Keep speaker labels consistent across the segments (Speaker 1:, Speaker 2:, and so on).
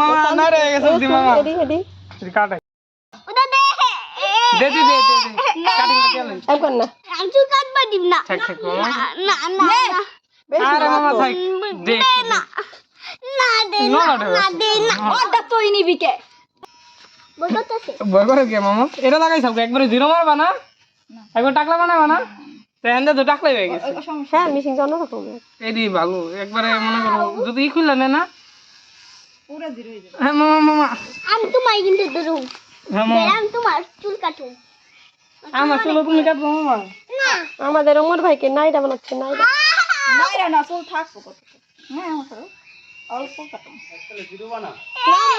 Speaker 1: মামা না রে গেছে দি মামা
Speaker 2: এদি এদি
Speaker 1: কাটাই
Speaker 3: ওটা দে
Speaker 1: দে দি দে দে কাটিং করতে গেলে
Speaker 2: একবার না।
Speaker 3: আমি কাটবা দিব না।
Speaker 1: থাক থাক মামা
Speaker 3: না না না।
Speaker 1: আরে মামা থাক। দে
Speaker 3: না। না দে
Speaker 1: না,
Speaker 3: না
Speaker 1: না,
Speaker 3: না দে না।
Speaker 2: ওটা তুই নিবি কে?
Speaker 3: বলতেছে
Speaker 1: ভয় করে কে মামা? এটা লাগাই সব একবারে জিরো মারবা না? একবার টাকলা বানাবা না? তো টাকলাই হয়ে গেছে।
Speaker 2: হ্যাঁ মিশিং রকম
Speaker 1: ভালো একবারে মনে করো যদি ই খুললে না? হ্যাঁ মামা মামা।
Speaker 3: আমি তোমায় কিন্তু ধরুম।
Speaker 1: হ্যাঁ মামা।
Speaker 3: আমি তোমার চুল কাটুম।
Speaker 1: আমার চুলো তুমি কাটবো মামা?
Speaker 3: না।
Speaker 2: আমাদের ওমর ভাইকে নাইরা বানাচ্ছে নাইরা।
Speaker 4: নাইরা না চুল থাকব কত হ্যাঁ আমার অল্প কাটো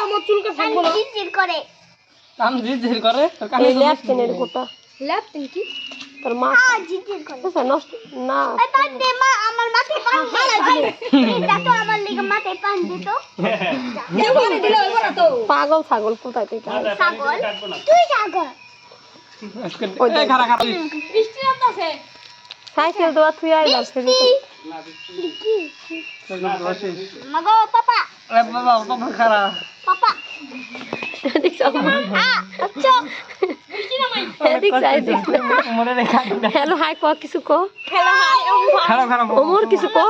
Speaker 2: আমার চুল
Speaker 3: করে।
Speaker 1: কাম করে কানে
Speaker 4: কি?
Speaker 2: তোর মা
Speaker 3: আ চিচির করে।
Speaker 2: বুঝছ, নষ্ট না।
Speaker 3: ওই দে মা আমার মাথায় পান এটা তো আমার লিগে মাথায় পান দে তো।
Speaker 4: দেবরে দিলে হইব তো।
Speaker 2: পাগল ছাগল কোথায় থেকে?
Speaker 3: ছাগল? তুই ছাগল?
Speaker 2: সাইকেল দেওয়া তুই ফেরি
Speaker 3: মাগো পাপা।
Speaker 1: এ বাবা খারা
Speaker 3: পাপা।
Speaker 2: দেখছ
Speaker 3: আচ্ছা
Speaker 2: হ্যালো হাই কো কিছু কো? ওমর। কিছু কো?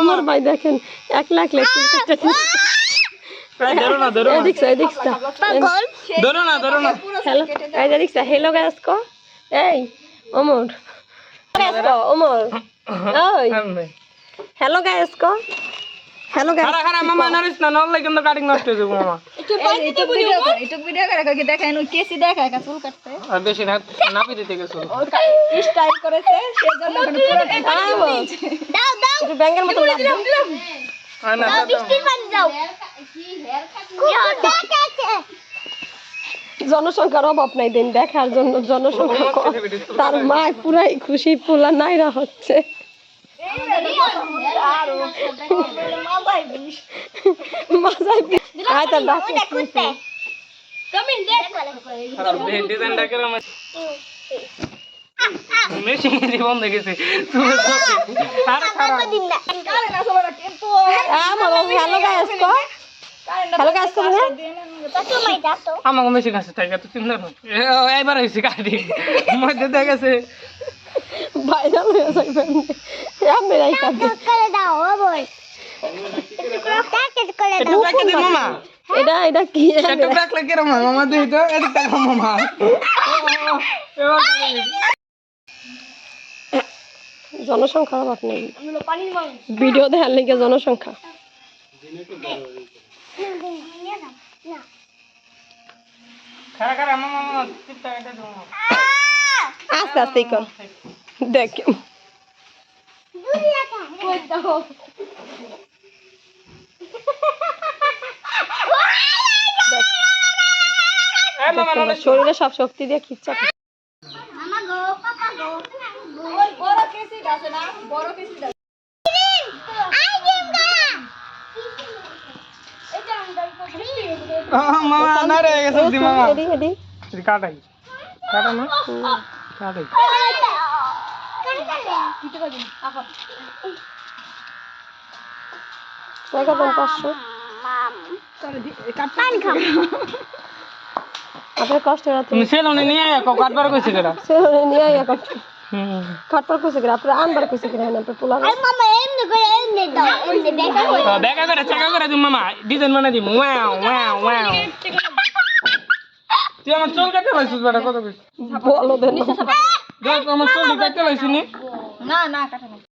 Speaker 2: ওমর ভাই। দেখেন এক lakh lakh hello hello guys এই ওমর। ওমর। হ্যালো গাইস কো? হ্যালো
Speaker 1: খারা মামা নারিস না নলে কিন্তু কাটিং নষ্ট হয়ে যাবে মামা।
Speaker 4: একটু ভিডিও করে একটু ভিডিও করে কাকে দেখায় নো কেসি দেখায় কা চুল কাটতে।
Speaker 1: আর বেশি না নাপি দিতে গেছো।
Speaker 4: স্টাইল করেছে সেজন্য এখন পুরো
Speaker 3: দাও দাও।
Speaker 2: একটু ব্যাঙ্গের মতো লাগবে।
Speaker 1: আর না
Speaker 3: দাও বৃষ্টির পানি দাও? দেখ আছে।
Speaker 2: জনসংখ্যার অভাব নাই দিন দেখার জন্য জনসংখ্যা তার মা পুরাই খুশি পোলা নাইরা হচ্ছে। মাজায় আয় তার ডাক
Speaker 3: কমিন দেখ
Speaker 1: আমাকে মেশিন আছে এবার হয়েছে কাটি মধ্যে দেখেছে
Speaker 2: ভাইরাল হয়ে যাবে আমি রাই কাটে
Speaker 3: করে দাও ও বল প্যাকেট করে
Speaker 1: একটু
Speaker 3: দাও
Speaker 1: ব্রেক দে মামা
Speaker 2: এটা এটা কি
Speaker 1: একটু ব্রেক লাগে রে মামা মামা দিই তো এদিক দেখো মামা এবার
Speaker 2: জনসংখ্যার অভাব নেই ভিডিও দেখার লেগে জনসংখ্যা
Speaker 1: খারা খারা মামা মামা চিপটা এটা
Speaker 2: আস্তে আস্তে কর দেখ
Speaker 1: নলে
Speaker 2: শরীরে সব শক্তি দিয়ে খিচ্চা
Speaker 3: মামা
Speaker 4: বড় কেসি না বড় কেসি
Speaker 1: গেছে কাটাই। কাটা না? কাটাই।
Speaker 2: টাকা দেন পাঁচশো? আপনার কষ্ট
Speaker 1: তুমি সেলুনে নিয়ে আয় কাটবার কইছে কেডা?
Speaker 2: সেলুনে নিয়ে আইয়া কষ্ট
Speaker 1: হুম।
Speaker 2: খাটবার কইছে কিনা আপনার আনবার কইছে কিনা আপনার পোলা
Speaker 3: মামা এমনি করে এমনি দাও এমনি দেখা হই
Speaker 1: দেখা করে চেকা করে দিম মামা ডিজাইন বানাই দিম। Wow wow wow. তুই আমার চুল কাটতে পারছিস বেটা কত কইছিস?
Speaker 2: বলো দেন।
Speaker 1: দেখ আমার চুল কাটতে পারছিস নি?
Speaker 4: না না কাটা